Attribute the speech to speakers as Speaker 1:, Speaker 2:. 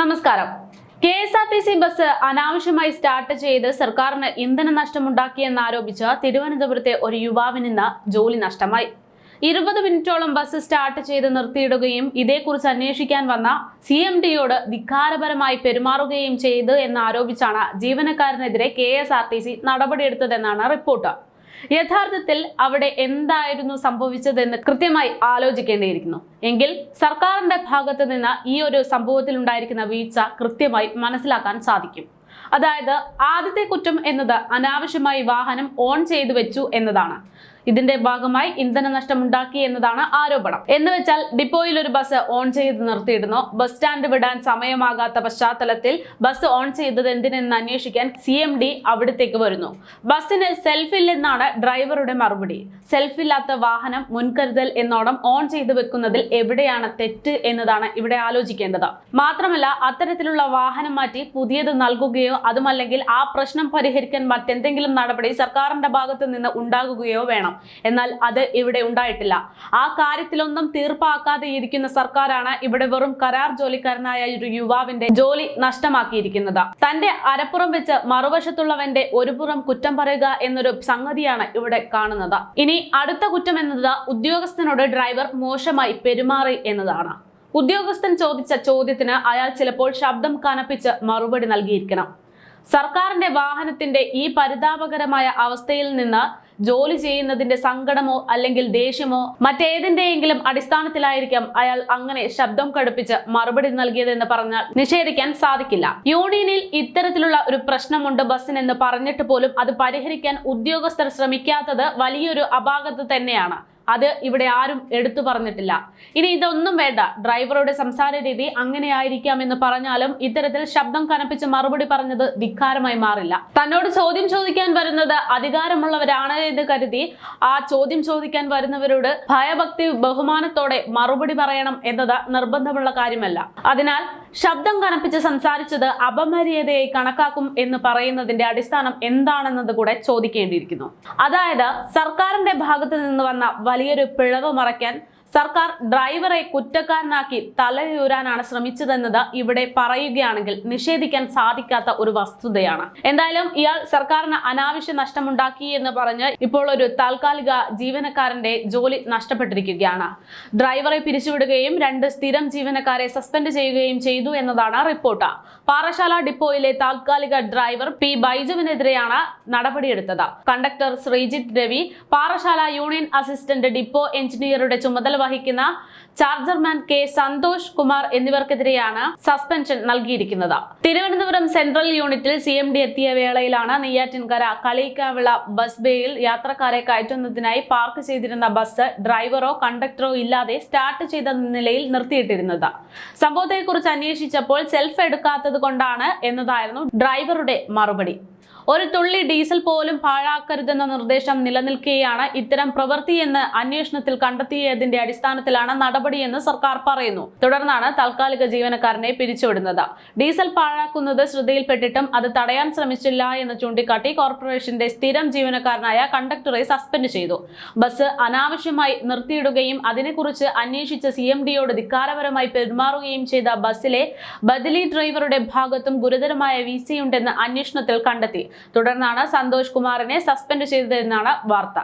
Speaker 1: നമസ്കാരം. K S R T C bus അനാവശ്യമായി start ചെയ്ത് സർക്കാരിന് ഇന്ധന നഷ്ടമുണ്ടാക്കിയെന്നാരോപിച്ച് തിരുവനന്തപുരത്തെ ഒരു യുവാവിന് ഇന്ന് ജോലി നഷ്ടമായി. ഇരുപത് മിനിറ്റോളം ബസ് സ്റ്റാർട്ട് ചെയ്ത് നിർത്തിയിടുകയും ഇതേക്കുറിച്ച് അന്വേഷിക്കാൻ വന്ന സി എം ഡിയോട് ധിക്കാരപരമായി പെരുമാറുകയും ചെയ്ത് എന്നാരോപിച്ചാണ് ജീവനക്കാരനെതിരെ K S R T C നടപടിയെടുത്തതെന്നാണ് report. യഥാർത്ഥത്തിൽ അവിടെ എന്തായിരുന്നു സംഭവിച്ചതെന്ന് കൃത്യമായി ആലോചിക്കേണ്ടിയിരിക്കുന്നു. എങ്കിൽ സർക്കാരിന്റെ ഭാഗത്ത് നിന്ന് ഈ ഒരു സംഭവത്തിൽ ഉണ്ടായിരിക്കുന്ന വീഴ്ച കൃത്യമായി മനസ്സിലാക്കാൻ സാധിക്കും. അതായത് ആദ്യത്തെ കുറ്റം എന്നത് അനാവശ്യമായി വാഹനം ഓൺ ചെയ്തു വെച്ചു എന്നതാണ്. ഇതിന്റെ ഭാഗമായി ഇന്ധന നഷ്ടമുണ്ടാക്കി എന്നതാണ് ആരോപണം. എന്ന് വെച്ചാൽ ഡിപ്പോയിൽ ഒരു ബസ് ഓൺ ചെയ്ത് നിർത്തിയിടുന്നു. ബസ് സ്റ്റാൻഡ് വിടാൻ സമയമാകാത്ത പശ്ചാത്തലത്തിൽ ബസ് ഓൺ ചെയ്തത് എന്തിനെന്ന് അന്വേഷിക്കാൻ സി എം ഡി അവിടത്തേക്ക് വരുന്നു. ബസ്സിന് സെൽഫില്ലെന്നാണ് ഡ്രൈവറുടെ മറുപടി. സെൽഫില്ലാത്ത വാഹനം മുൻകരുതൽ എന്നോണം ഓൺ ചെയ്തു വെക്കുന്നതിൽ എവിടെയാണ് തെറ്റ് എന്നതാണ് ഇവിടെ ആലോചിക്കേണ്ടത്. മാത്രമല്ല അത്തരത്തിലുള്ള വാഹനം മാറ്റി പുതിയത് നൽകുകയോ അതുമല്ലെങ്കിൽ ആ പ്രശ്നം പരിഹരിക്കാൻ മറ്റെന്തെങ്കിലും നടപടി സർക്കാരിന്റെ ഭാഗത്ത് നിന്ന് ഉണ്ടാകുകയോ വേണം. എന്നാൽ അത് ഇവിടെ ഉണ്ടായിട്ടില്ല. ആ കാര്യത്തിലൊന്നും തീർപ്പാക്കാതെ ഇരിക്കുന്ന സർക്കാരാണ് ഇവിടെ വെറും കരാർ ജോലിക്കാരനായ ഒരു യുവാവിന്റെ ജോലി നഷ്ടമാക്കിയിരിക്കുന്നത്. തന്റെ അരപ്പുറം വെച്ച് മറുവശത്തുള്ളവന്റെ ഒരു പുറം കുറ്റം പറയുക എന്നൊരു സംഗതിയാണ് ഇവിടെ കാണുന്നത്. ഇനി അടുത്ത കുറ്റം എന്നത് ഉദ്യോഗസ്ഥനോട് ഡ്രൈവർ മോശമായി പെരുമാറി എന്നതാണ്. ഉദ്യോഗസ്ഥൻ ചോദിച്ച ചോദ്യത്തിന് അയാൾ ചിലപ്പോൾ ശബ്ദം കനപ്പിച്ച് മറുപടി നൽകിയിരിക്കണം. സർക്കാരിന്റെ വാഹനത്തിന്റെ ഈ പരിതാപകരമായ അവസ്ഥയിൽ നിന്ന് ജോലി ചെയ്യുന്നതിന്റെ സങ്കടമോ അല്ലെങ്കിൽ ദേഷ്യമോ മറ്റേതിന്റെയെങ്കിലും അടിസ്ഥാനത്തിലായിരിക്കാം അയാൾ അങ്ങനെ ശബ്ദം കടുപ്പിച്ച് മറുപടി നൽകിയതെന്ന് പറഞ്ഞാൽ നിഷേധിക്കാൻ സാധിക്കില്ല. യൂണിയനിൽ ഇത്തരത്തിലുള്ള ഒരു പ്രശ്നമുണ്ട് ബസ്സിനെന്ന് പറഞ്ഞിട്ട് പോലും അത് പരിഹരിക്കാൻ ഉദ്യോഗസ്ഥർ ശ്രമിക്കാത്തത് വലിയൊരു അപാകത തന്നെയാണ്. അത് ഇവിടെ ആരും എടുത്തു പറഞ്ഞിട്ടില്ല. ഇനി ഇതൊന്നും വേണ്ട. ഡ്രൈവറുടെ സംസാര രീതി അങ്ങനെ ആയിരിക്കാം എന്ന് പറഞ്ഞാലും ഇത്തരത്തിൽ ശബ്ദം കനപ്പിച്ച് മറുപടി പറഞ്ഞത് ധിക്കാരമായി മാറില്ല. തന്നോട് ചോദ്യം ചോദിക്കാൻ വരുന്നത് അധികാരമുള്ളവരാണ് എന്ന് കരുതി ആ ചോദ്യം ചോദിക്കാൻ വരുന്നവരോട് ഭയഭക്തി ബഹുമാനത്തോടെ മറുപടി പറയണം എന്നത് നിർബന്ധമുള്ള കാര്യമല്ല. അതിനാൽ ശബ്ദം കനപ്പിച്ച് സംസാരിച്ചത് അപമര്യാദയായി കണക്കാക്കും എന്ന് പറയുന്നതിന്റെ അടിസ്ഥാനം എന്താണെന്നത് കൂടെ ചോദിക്കേണ്ടിയിരിക്കുന്നു. അതായത് സർക്കാരിന്റെ ഭാഗത്ത് നിന്ന് വന്ന വലിയൊരു പിഴവ് മറയ്ക്കാൻ സർക്കാർ ഡ്രൈവറെ കുറ്റക്കാരനാക്കി തലയൂരാനാണ് ശ്രമിച്ചതെന്നത് ഇവിടെ പറയുകയാണെങ്കിൽ നിഷേധിക്കാൻ സാധിക്കാത്ത ഒരു വസ്തുതയാണ്. എന്തായാലും ഇയാൾ സർക്കാരിന് അനാവശ്യ നഷ്ടമുണ്ടാക്കി എന്ന് പറഞ്ഞ് ഇപ്പോൾ ഒരു താൽക്കാലിക ജീവനക്കാരന്റെ ജോലി നഷ്ടപ്പെട്ടിരിക്കുകയാണ്. ഡ്രൈവറെ പിരിച്ചുവിടുകയും രണ്ട് സ്ഥിരം ജീവനക്കാരെ സസ്പെൻഡ് ചെയ്യുകയും ചെയ്തു എന്നതാണ് റിപ്പോർട്ട്. പാറശാല ഡിപ്പോയിലെ താൽക്കാലിക ഡ്രൈവർ പി ബൈജുവിനെതിരെയാണ് നടപടിയെടുത്തത്. Conductor Sreejith Ravi Parassala union assistant depot എഞ്ചിനീയറുടെ ചുമതല വഹിക്കുന്ന ചാർജർമാൻ കെ സന്തോഷ് കുമാർ എന്നിവർക്കെതിരെയാണ് സസ്പെൻഷൻ നൽകിയിരിക്കുന്നത്. തിരുവനന്തപുരം സെൻട്രൽ യൂണിറ്റിൽ സി എം ഡി എത്തിയ വേളയിലാണ് നെയ്യാറ്റിൻകര കളീക്കാവിള ബസ് ബേയിൽ യാത്രക്കാരെ കയറ്റുന്നതിനായി പാർക്ക് ചെയ്തിരുന്ന ബസ് ഡ്രൈവറോ കണ്ടക്ടറോ ഇല്ലാതെ സ്റ്റാർട്ട് ചെയ്ത നിലയിൽ നിർത്തിയിട്ടിരുന്നത്. സംഭവത്തെക്കുറിച്ച് അന്വേഷിച്ചപ്പോൾ സെൽഫ് എടുക്കാത്തത് കൊണ്ടാണ് എന്നതായിരുന്നു ഡ്രൈവറുടെ മറുപടി. ഒരു തുള്ളി ഡീസൽ പോലും പാഴാക്കരുതെന്ന നിർദ്ദേശം നിലനിൽക്കുകയാണ് ഇത്തരം പ്രവൃത്തിയെന്ന് അന്വേഷണത്തിൽ കണ്ടെത്തിയതിന്റെ അടിസ്ഥാനത്തിലാണ് നടപടിയെന്ന് സർക്കാർ പറയുന്നു. തുടർന്നാണ് താൽക്കാലിക ജീവനക്കാരനെ പിരിച്ചുവിടുന്നത്. ഡീസൽ പാഴാക്കുന്നത് ശ്രദ്ധയിൽപ്പെട്ടിട്ടും അത് തടയാൻ ശ്രമിച്ചില്ല എന്ന് ചൂണ്ടിക്കാട്ടി കോർപ്പറേഷന്റെ സ്ഥിരം ജീവനക്കാരനായ കണ്ടക്ടറെ സസ്പെൻഡ് ചെയ്തു. ബസ് അനാവശ്യമായി നിർത്തിയിടുകയും അതിനെക്കുറിച്ച് അന്വേഷിച്ച സി എം ഡിയോട് ധിക്കാരപരമായി പെരുമാറുകയും ചെയ്ത ബസ്സിലെ ബദലി ഡ്രൈവറുടെ ഭാഗത്തും ഗുരുതരമായ വീഴ്ചയുണ്ടെന്ന് അന്വേഷണത്തിൽ കണ്ടെത്തി. തുടർന്നാണ് സന്തോഷ് കുമാറിനെ സസ്പെൻഡ് ചെയ്തതെന്നാണ് വാർത്ത.